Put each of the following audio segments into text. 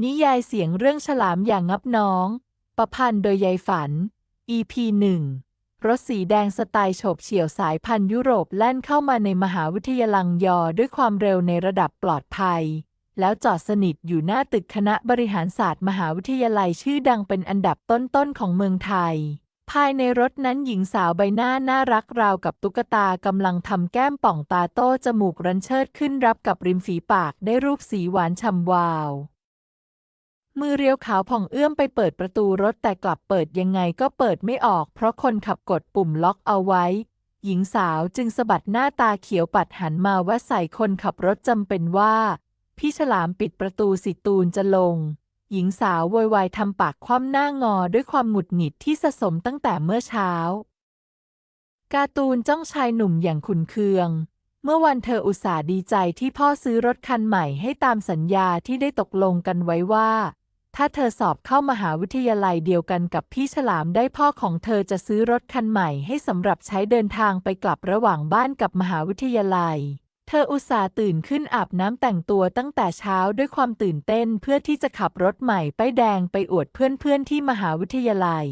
นิยายเสียงเรื่องฉลามอย่างงับน้อง ประพันธ์โดยยายฝัน EP 1รถสีแดงสไตล์โฉบเฉี่ยวสายพันธุ์ยุโรปแล่นเข้ามาในมหาวิทยาลังยอด้วยความเร็วในระดับปลอดภัย แล้วจอดสนิทอยู่หน้าตึกคณะบริหารศาสตร์มหาวิทยาลัยชื่อดังเป็นอันดับต้นๆของเมืองไทย ภายในรถนั้นหญิงสาวใบหน้าน่ารักราวกับตุ๊กตากำลังทำแก้มป่องตาโต้จมูกรันเชิดขึ้นรับกับริมฝีปากได้รูปสีหวานฉ่ำวาว มือเรียวขาวผ่องเอื้อมไปเปิดประตูรถแต่กลับเปิดยังไงก็เปิดไม่ออก เพราะคนขับกดปุ่มล็อกเอาไว้ หญิงสาวจึงสะบัดหน้าตาเขียวปัดหันมาว่าใส่คนขับรถจำเป็นว่า พี่ฉลามปิดประตูสิตูนจะลง หญิงสาวโวยวายทำปากคว่ำหน้างอด้วยความหงุดหงิดที่สะสมตั้งแต่เมื่อเช้า การ์ตูนจ้องชายหนุ่มอย่างขุนเคืองเมื่อวันเธออุตส่าห์ดีใจที่พ่อซื้อรถคันใหม่ให้ตามสัญญาที่ได้ตกลงกันไว้ว่า ถ้าเธอสอบเข้ามหาวิทยาลัยเดียวกันกับพี่ฉลามได้พ่อของเธอจะซื้อรถคันใหม่ให้สำหรับใช้เดินทางไปกลับระหว่างบ้านกับมหาวิทยาลัย เธออุตส่าห์ตื่นขึ้นอาบน้ำแต่งตัวตั้งแต่เช้าด้วยความตื่นเต้นเพื่อที่จะขับรถใหม่ป้ายแดงไปอวดเพื่อนๆที่มหาวิทยาลัย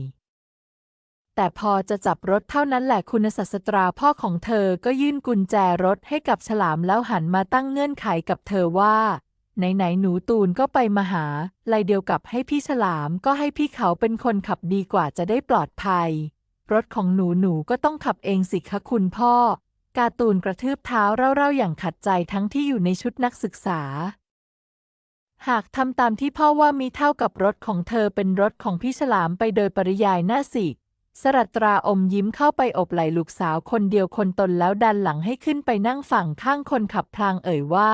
แต่พอจะจับรถเท่านั้นแหละคุณศาสตราพ่อของเธอก็ยื่นกุญแจรถให้กับฉลามแล้วหันมาตั้งเงื่อนไขกับเธอว่า ไหนๆหนูตูนก็ไปมาหาลายเดียวกับให้พี่ฉลามก็ให้พี่เขาเป็นคนขับดีกว่าจะได้ปลอดภัย รถของหนูหนูก็ต้องขับเองสิคะคุณพ่อ การ์ตูนกระทืบเท้าเร่าๆอย่างขัดใจทั้งที่อยู่ในชุดนักศึกษา หากทำตามที่พ่อว่ามีเท่ากับรถของเธอเป็นรถของพี่ฉลามไปโดยปริยายน่าสิสรัตราอมยิ้มเข้าไปอบไหล่ลูกสาวคนเดียวคนตนแล้วดันหลังให้ขึ้นไปนั่งฝั่งข้างคนขับพลางเอ่ยว่า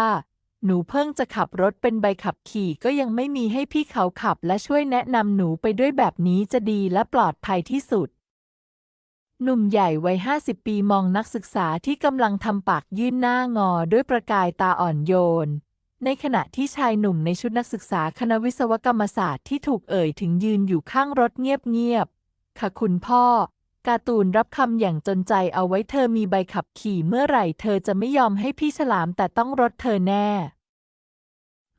หนูเพิ่งจะขับรถเป็นใบขับขี่ก็ยังไม่มีให้พี่เขาขับและช่วยแนะนำหนูไปด้วยแบบนี้จะดีและปลอดภัยที่สุด หนุ่มใหญ่วัยห้าสิบปีมองนักศึกษาที่กำลังทำปากยื่นหน้างอด้วยประกายตาอ่อนโยน ในขณะที่ชายหนุ่มในชุดนักศึกษาคณะวิศวกรรมศาสตร์ที่ถูกเอ่ยถึงยืนอยู่ข้างรถเงียบๆค่ะคุณพ่อ การ์ตูนรับคำอย่างจนใจเอาไว้เธอมีใบขับขี่เมื่อไหร่เธอจะไม่ยอมให้พี่ฉลามแต่ต้องรถเธอแน่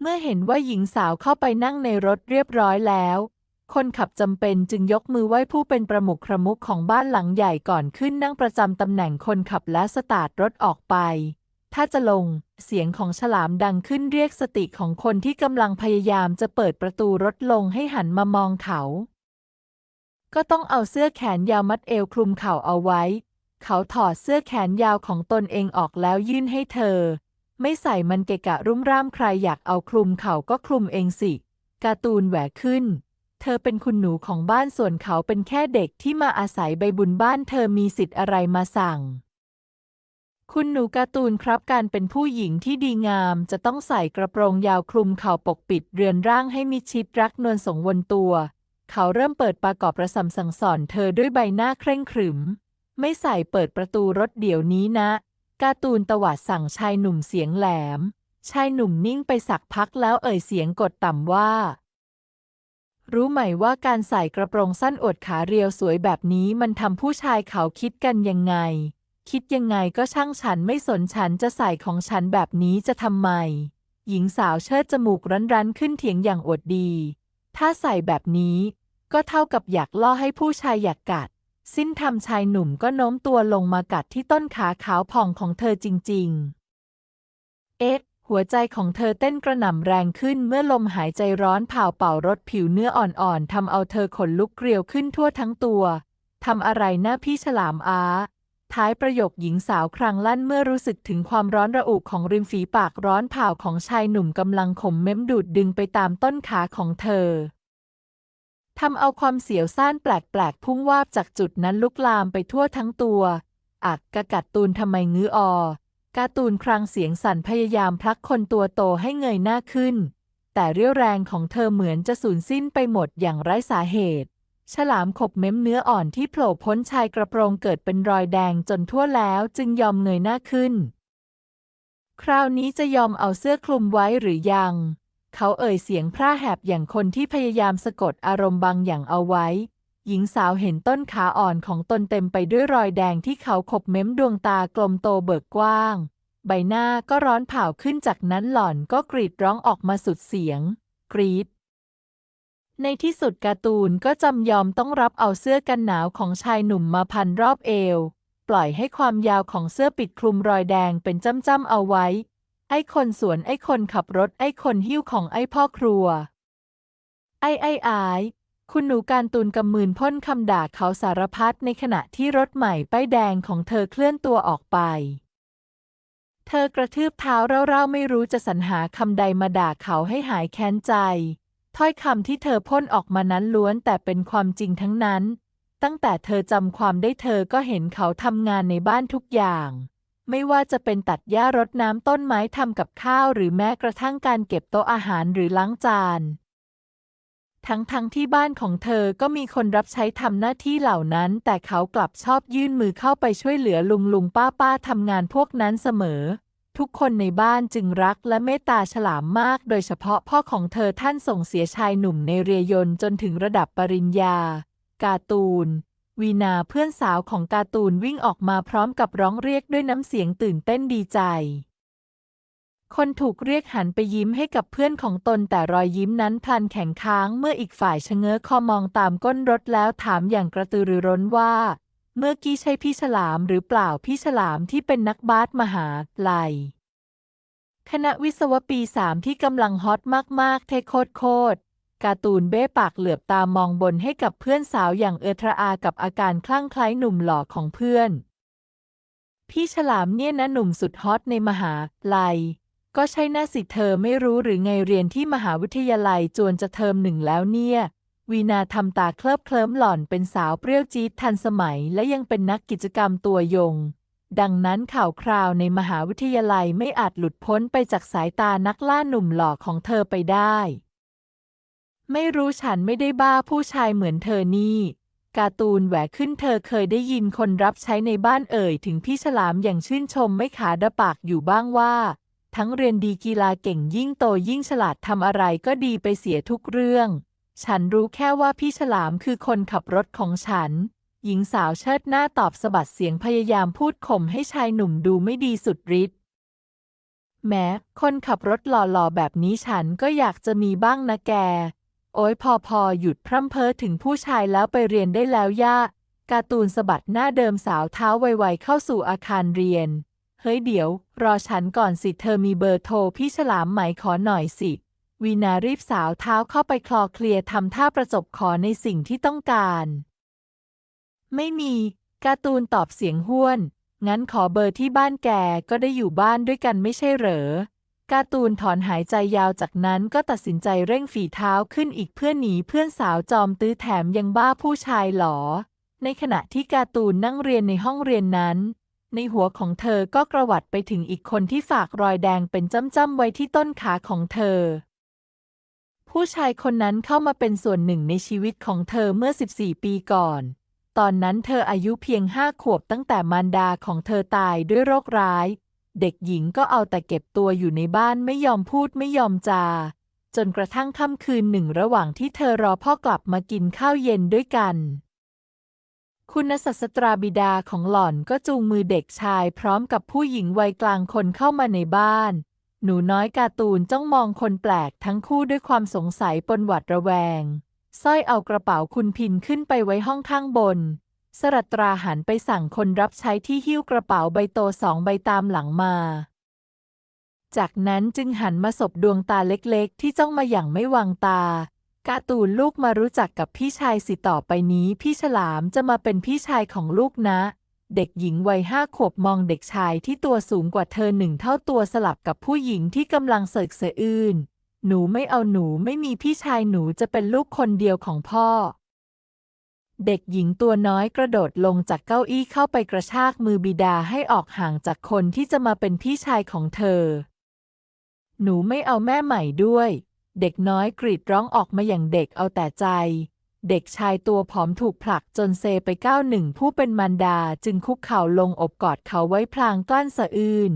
เมื่อเห็นว่าหญิงสาวเข้าไปนั่งในรถเรียบร้อยแล้ว คนขับจำเป็นจึงยกมือไหว้ผู้เป็นประมุขครมุขของบ้านหลังใหญ่ก่อนขึ้นนั่งประจำตำแหน่งคนขับและสตาร์ทรถออกไป ถ้าจะลง เสียงของฉลามดังขึ้นเรียกสติของคนที่กำลังพยายามจะเปิดประตูรถลงให้หันมามองเขา ก็ต้องเอาเสื้อแขนยาวมัดเอวคลุมเข่าเอาไว้ เขาถอดเสื้อแขนยาวของตนเองออกแล้วยื่นให้เธอ ไม่ใส่มันเกะกะรุ่มร่ามใครอยากเอาคลุมเข่าก็คลุมเองสิ การ์ตูนแหวกขึ้น เธอเป็นคุณหนูของบ้านส่วนเขาเป็นแค่เด็กที่มาอาศัยใบบุญบ้านเธอมีสิทธิ์อะไรมาสั่ง คุณหนูการ์ตูนครับการเป็นผู้หญิงที่ดีงามจะต้องใส่กระโปรงยาวคลุมเข่าปกปิดเรือนร่างให้มิดชิดรักนวลสงวนตัว เขาเริ่มเปิดประกอบประสำสั่งสอนเธอด้วยใบหน้าเคร่งขรึม ไม่ใส่เปิดประตูรถเดี๋ยวนี้นะ การ์ตูนตวาดสั่งชายหนุ่มเสียงแหลม ชายหนุ่มนิ่งไปสักพักแล้วเอ่ยเสียงกดต่ำว่า รู้ไหมว่าการใส่กระโปรงสั้นอดขาเรียวสวยแบบนี้มันทำผู้ชายเขาคิดกันยังไง คิดยังไงก็ช่างฉันไม่สนฉันจะใส่ของฉันแบบนี้จะทำไม หญิงสาวเชิดจมูกรั้นๆขึ้นเถียงอย่างอดดี ถ้าใส่แบบนี้ก็เท่ากับอยากล่อให้ผู้ชายอยากกัด สิ้นทำชายหนุ่มก็โน้มตัวลงมากัดที่ต้นขาขาวผ่องของเธอจริง ๆ เอ๊ะหัวใจของเธอเต้นกระหน่ำแรงขึ้นเมื่อลมหายใจร้อนเผาเป่ารถผิวเนื้ออ่อนๆทำเอาเธอขนลุกเกลียวขึ้นทั่วทั้งตัวทำอะไรหน้าพี่ฉลามอา ท้ายประโยคหญิงสาวครางลั่นเมื่อรู้สึกถึงความร้อนระอุของริมฝีปากร้อนเผาของชายหนุ่มกำลังขมเม้มดูดดึงไปตามต้นขาของเธอทำเอาความเสียวซ่านแปลกๆ พุ่งวาบจากจุดนั้นลุกลามไปทั่วทั้งตัว อักกะกัดตูนทำไมงื้อออกาตูนครางเสียงสั่นพยายามพลักคนตัวโตให้เงยหน้าขึ้น แต่เรี่ยวแรงของเธอเหมือนจะสูญสิ้นไปหมดอย่างไร้สาเหตุ ฉลามขบเม้มเนื้ออ่อนที่โผล่พ้นชายกระโปรงเกิดเป็นรอยแดงจนทั่วแล้วจึงยอมเงยหน้าขึ้น คราวนี้จะยอมเอาเสื้อคลุมไว้หรือยัง เขาเอ่ยเสียงพร่าแหบอย่างคนที่พยายามสะกดอารมณ์บางอย่างเอาไว้ หญิงสาวเห็นต้นขาอ่อนของตนเต็มไปด้วยรอยแดงที่เขาขบเม้มดวงตากลมโตเบิกกว้าง ใบหน้าก็ร้อนเผาขึ้นจากนั้นหล่อนก็กรีดร้องออกมาสุดเสียง กรีด ในที่สุดการ์ตูนก็จำยอมต้องรับเอาเสื้อกันหนาวของชายหนุ่มมาพันรอบเอว ปล่อยให้ความยาวของเสื้อปิดคลุมรอยแดงเป็นจ้ำๆเอาไว้ ไอ้คนสวนไอ้คนขับรถไอ้คนหิ้วของไอ้พ่อครัว ไอ้ไอ้อายคุณหนูการตูนกำมืนพ่นคำด่าเขาสารพัดในขณะที่รถใหม่ป้ายแดงของเธอเคลื่อนตัวออกไป เธอกระทืบเท้าเร่าๆไม่รู้จะสรรหาคำใดมาด่าเขาให้หายแค้นใจ ถ้อยคำที่เธอพ่นออกมานั้นล้วนแต่เป็นความจริงทั้งนั้น ตั้งแต่เธอจำความได้เธอก็เห็นเขาทำงานในบ้านทุกอย่าง ไม่ว่าจะเป็นตัดหญ้ารดน้ำต้นไม้ทำกับข้าวหรือแม้กระทั่งการเก็บโต๊ะอาหารหรือล้างจาน ทั้งๆทที่บ้านของเธอก็มีคนรับใช้ทำหน้าที่เหล่านั้น แต่เขากลับชอบยื่นมือเข้าไปช่วยเหลือลุงลุงป้าป้าทำงานพวกนั้นเสมอ ทุกคนในบ้านจึงรักและเมตตาฉลามมาก โดยเฉพาะพ่อของเธอท่านส่งเสียชายหนุ่มในเรือยนต์จนถึงระดับปริญญา การ์ตูน วีนาเพื่อนสาวของการ์ตูนวิ่งออกมาพร้อมกับร้องเรียกด้วยน้ำเสียงตื่นเต้นดีใจ คนถูกเรียกหันไปยิ้มให้กับเพื่อนของตนแต่รอยยิ้มนั้นพลันแข็งค้างเมื่ออีกฝ่ายชะเง้อคอมองตามก้นรถแล้วถามอย่างกระตือรือร้นว่า เมื่อกี้ใช่พี่ฉลามหรือเปล่าพี่ฉลามที่เป็นนักบาสมหาลัย คณะวิศวปีสามที่กำลังฮอตมาก ๆ เทโคตรโคตรการ์ตูนเบ้ปากเหลือบตามองบนให้กับเพื่อนสาวอย่างเออทระอากับอาการคลั่งไคล้หนุ่มหล่อของเพื่อน พี่ฉลามเนี่ยนะหนุ่มสุดฮอตในมหาลัย ก็ใช่น่าสิเธอไม่รู้หรือไงเรียนที่มหาวิทยาลัยจวนจะเทอมหนึ่งแล้วเนี่ย วีนาทำตาเคลิบเคลิ้มหล่อนเป็นสาวเปรี้ยวจี๊ดทันสมัยและยังเป็นนักกิจกรรมตัวยง ดังนั้นข่าวคราวในมหาวิทยาลัยไม่อาจหลุดพ้นไปจากสายตานักล่าหนุ่มหล่อของเธอไปได้ ไม่รู้ฉันไม่ได้บ้าผู้ชายเหมือนเธอนี่การ์ตูนแหวกขึ้นเธอเคยได้ยินคนรับใช้ในบ้านเอ่ย ถึงพี่ฉลามอย่างชื่นชมไม่ขาดปากอยู่บ้างว่า ทั้งเรียนดีกีฬาเก่งยิ่งโตยิ่งฉลาดทำอะไรก็ดีไปเสียทุกเรื่อง ฉันรู้แค่ว่าพี่ฉลามคือคนขับรถของฉัน หญิงสาวเชิดหน้าตอบสะบัดเสียงพยายามพูดข่มให้ชายหนุ่มดูไม่ดีสุดฤทธิ์ แม้ คนขับรถหล่อๆ แบบนี้ฉันก็อยากจะมีบ้างนะแก โอ้ยพอพอหยุดพร่ำเพ้อถึงผู้ชายแล้วไปเรียนได้แล้วย่าการ์ตูนสะบัดหน้าเดิมสาวเท้าไวๆเข้าสู่อาคารเรียน เฮ้ยเดี๋ยว รอฉันก่อนสิเธอมีเบอร์โทรพี่ฉลามไหมขอหน่อยสิ วีนารีบสาวเท้าเข้าไปคลอเคลียร์ทำท่าประจบขอในสิ่งที่ต้องการ ไม่มี การ์ตูนตอบเสียงห้วน งั้นขอเบอร์ที่บ้านแกก็ได้อยู่บ้านด้วยกันไม่ใช่เหรอ การ์ตูนถอนหายใจยาวจากนั้นก็ตัดสินใจเร่งฝีเท้าขึ้นอีกเพื่อหนีเพื่อนสาวจอมตื้อแถมยังบ้าผู้ชายหลอ ในขณะที่การ์ตูนนั่งเรียนในห้องเรียนนั้นในหัวของเธอก็กระวัดไปถึงอีกคนที่ฝากรอยแดงเป็นจ้ำๆไว้ที่ต้นขาของเธอ ผู้ชายคนนั้นเข้ามาเป็นส่วนหนึ่งในชีวิตของเธอเมื่อ 14 ปีก่อน ตอนนั้นเธออายุเพียงห้าขวบตั้งแต่มารดาของเธอตายด้วยโรคร้าย เด็กหญิงก็เอาแต่เก็บตัวอยู่ในบ้านไม่ยอมพูดไม่ยอมจา จนกระทั่งค่ำคืนหนึ่งระหว่างที่เธอรอพ่อกลับมากินข้าวเย็นด้วยกัน คุณศาสตราบิดาของหล่อนก็จูงมือเด็กชายพร้อมกับผู้หญิงวัยกลางคนเข้ามาในบ้าน หนูน้อยการ์ตูนจ้องมองคนแปลกทั้งคู่ด้วยความสงสัยปนหวัดระแวงสร้อยเอากระเป๋าคุณพินขึ้นไปไว้ห้องข้างบน สรัตราหันไปสั่งคนรับใช้ที่หิ้วกระเป๋าใบโตสองใบตามหลังมา จากนั้นจึงหันมาสบดวงตาเล็กๆ ที่จ้องมาอย่างไม่วางตาการ์ตูนลูกมารู้จักกับพี่ชายสิต่อไปนี้ พี่ฉลามจะมาเป็นพี่ชายของลูกนะ เด็กหญิงวัยห้าขวบมองเด็กชายที่ตัวสูงกว่าเธอหนึ่งเท่าตัวสลับกับผู้หญิงที่กำลังเสกเสะอื้นหนูไม่เอาหนูไม่มีพี่ชายหนูจะเป็นลูกคนเดียวของพ่อ เด็กหญิงตัวน้อยกระโดดลงจากเก้าอี้เข้าไปกระชากมือบิดาให้ออกห่างจากคนที่จะมาเป็นพี่ชายของเธอ หนูไม่เอาแม่ใหม่ด้วย เด็กน้อยกรีดร้องออกมาอย่างเด็กเอาแต่ใจ เด็กชายตัวผอมถูกผลักจนเซไปก้าวหนึ่งผู้เป็นมารดาจึงคุกเข่าลงอบกอดเขาไว้พลางกลั้นสะอื้น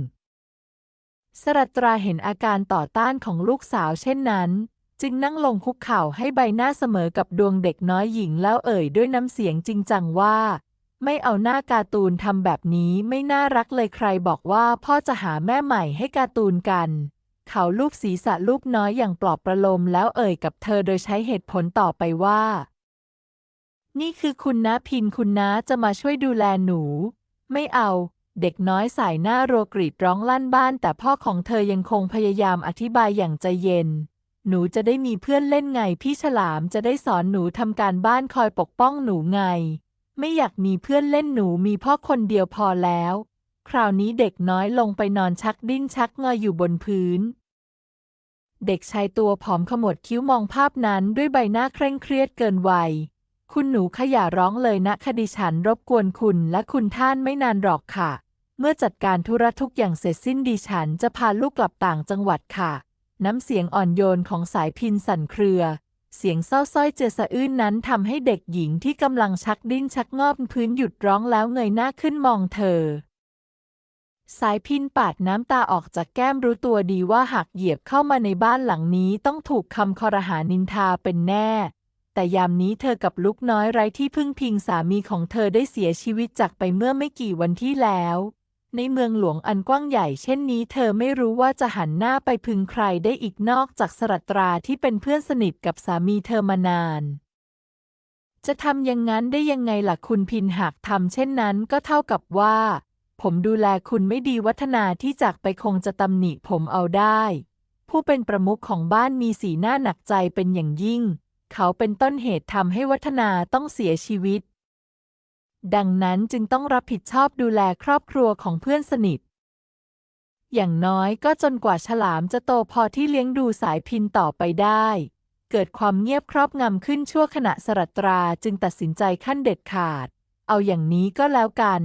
สรัตราเห็นอาการต่อต้านของลูกสาวเช่นนั้น จึงนั่งลงคุกเข่าให้ใบหน้าเสมอกับดวงเด็กน้อยหญิงแล้วเอ่ยด้วยน้ำเสียงจริงจังว่า ไม่เอาหน้าการ์ตูนทำแบบนี้ไม่น่ารักเลยใครบอกว่าพ่อจะหาแม่ใหม่ให้การ์ตูนกัน เขาลูบศีรษะลูกน้อยอย่างปลอบประโลมแล้วเอ่ยกับเธอโดยใช้เหตุผลต่อไปว่า นี่คือคุณน้าพินคุณน้าจะมาช่วยดูแลหนู ไม่เอา เด็กน้อยสายหน้าโรกรีดร้องลั่นบ้าน แต่พ่อของเธอยังคงพยายามอธิบายอย่างใจเย็น หนูจะได้มีเพื่อนเล่นไงพี่ฉลามจะได้สอนหนูทำการบ้านคอยปกป้องหนูไง ไม่อยากมีเพื่อนเล่นหนูมีพ่อคนเดียวพอแล้ว คราวนี้เด็กน้อยลงไปนอนชักดิ้นชักงออยู่บนพื้นเด็กชายตัวผอมขมวดคิ้วมองภาพนั้นด้วยใบหน้าเคร่งเครียดเกินวัย คุณหนูขย่าร้องเลยนะคดีฉันรบกวนคุณและคุณท่านไม่นานหรอกค่ะ เมื่อจัดการธุระทุกอย่างเสร็จสิ้นดิฉันจะพาลูกกลับต่างจังหวัดค่ะ น้ำเสียงอ่อนโยนของสายพินสั่นเครือ เสียงเศร้าส้อยเจอสะอื้นนั้นทำให้เด็กหญิงที่กำลังชักดิ้นชักงอบพื้นหยุดร้องแล้วเงยหน้าขึ้นมองเธอสายพินปาดน้ำตาออกจากแก้มรู้ตัวดีว่าหากเหยียบเข้ามาในบ้านหลังนี้ต้องถูกคำคอรหานินทาเป็นแน่ แต่ยามนี้เธอกับลูกน้อยไร้ที่พึ่งพิงสามีของเธอได้เสียชีวิตจากไปเมื่อไม่กี่วันที่แล้ว ในเมืองหลวงอันกว้างใหญ่เช่นนี้เธอไม่รู้ว่าจะหันหน้าไปพึงใครได้อีกนอกจากสรัตราที่เป็นเพื่อนสนิทกับสามีเธอมานาน จะทำอย่างนั้นได้ยังไงล่ะคุณพินหากทำเช่นนั้นก็เท่ากับว่า ผมดูแลคุณไม่ดีวัฒนาที่จากไปคงจะตำหนิผมเอาได้ ผู้เป็นประมุขของบ้านมีสีหน้าหนักใจเป็นอย่างยิ่ง เขาเป็นต้นเหตุทำให้วัฒนาต้องเสียชีวิต ดังนั้นจึงต้องรับผิดชอบดูแลครอบครัวของเพื่อนสนิท อย่างน้อยก็จนกว่าฉลามจะโตพอที่เลี้ยงดูสายพินต่อไปได้ เกิดความเงียบครอบงำขึ้นชั่วขณะสรัตราจึงตัดสินใจขั้นเด็ดขาด เอาอย่างนี้ก็แล้วกัน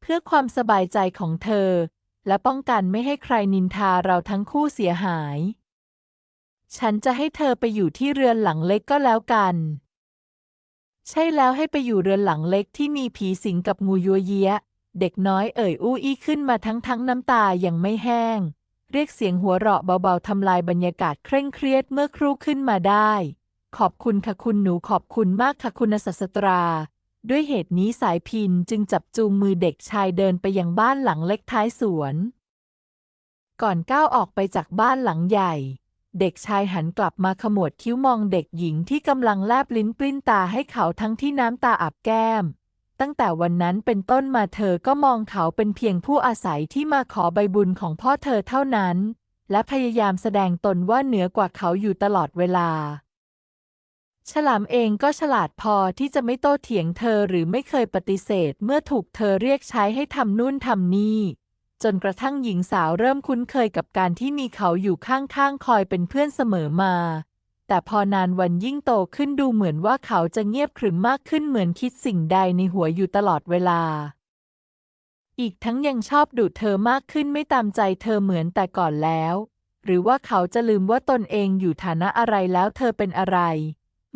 เพื่อความสบายใจของเธอ และป้องกันไม่ให้ใครนินทาเราทั้งคู่เสียหาย ฉันจะให้เธอไปอยู่ที่เรือนหลังเล็กก็แล้วกัน ใช่แล้วให้ไปอยู่เรือนหลังเล็กที่มีผีสิงกับงูยัวเยียเด็กน้อยเอ่ยอู้อี้ขึ้นมาทั้งทั้งน้ำตายังไม่แห้ง เรียกเสียงหัวเราะเบาๆทำลายบรรยากาศเคร่งเครียดเมื่อครู่ขึ้นมาได้ ขอบคุณค่ะคุณหนูขอบคุณมากค่ะคุณศาสตรา ด้วยเหตุนี้สายพินจึงจับจูงมือเด็กชายเดินไปยังบ้านหลังเล็กท้ายสวน ก่อนก้าวออกไปจากบ้านหลังใหญ่ เด็กชายหันกลับมาขมวดคิ้วมองเด็กหญิงที่กำลังแลบลิ้นปลิ้นตาให้เขาทั้งที่น้ำตาอาบแก้ม ตั้งแต่วันนั้นเป็นต้นมาเธอก็มองเขาเป็นเพียงผู้อาศัยที่มาขอใบบุญของพ่อเธอเท่านั้น และพยายามแสดงตนว่าเหนือกว่าเขาอยู่ตลอดเวลา ฉลามเองก็ฉลาดพอที่จะไม่โต้เถียงเธอหรือไม่เคยปฏิเสธเมื่อถูกเธอเรียกใช้ให้ทำนู่นทำนี่ จนกระทั่งหญิงสาวเริ่มคุ้นเคยกับการที่มีเขาอยู่ข้างๆ คอยเป็นเพื่อนเสมอมา แต่พอนานวันยิ่งโตขึ้นดูเหมือนว่าเขาจะเงียบขรึมมากขึ้นเหมือนคิดสิ่งใดในหัวอยู่ตลอดเวลา อีกทั้งยังชอบดุเธอมากขึ้นไม่ตามใจเธอเหมือนแต่ก่อนแล้ว หรือว่าเขาจะลืมว่าตนเองอยู่ฐานะอะไรแล้วเธอเป็นอะไร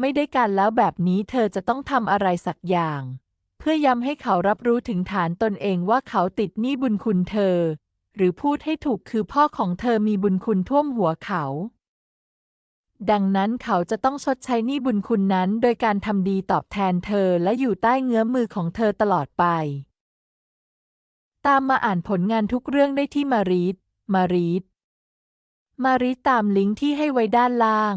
ไม่ได้การแล้วแบบนี้เธอจะต้องทำอะไรสักอย่าง เพื่อย้ำให้เขารับรู้ถึงฐานตนเองว่าเขาติดหนี้บุญคุณเธอ หรือพูดให้ถูกคือพ่อของเธอมีบุญคุณท่วมหัวเขา ดังนั้นเขาจะต้องชดใช้หนี้บุญคุณนั้น โดยการทำดีตอบแทนเธอและอยู่ใต้เงื้อมือของเธอตลอดไป ตามมาอ่านผลงานทุกเรื่องได้ที่มารีดมารีดมารีดตามลิงก์ที่ให้ไว้ด้านล่าง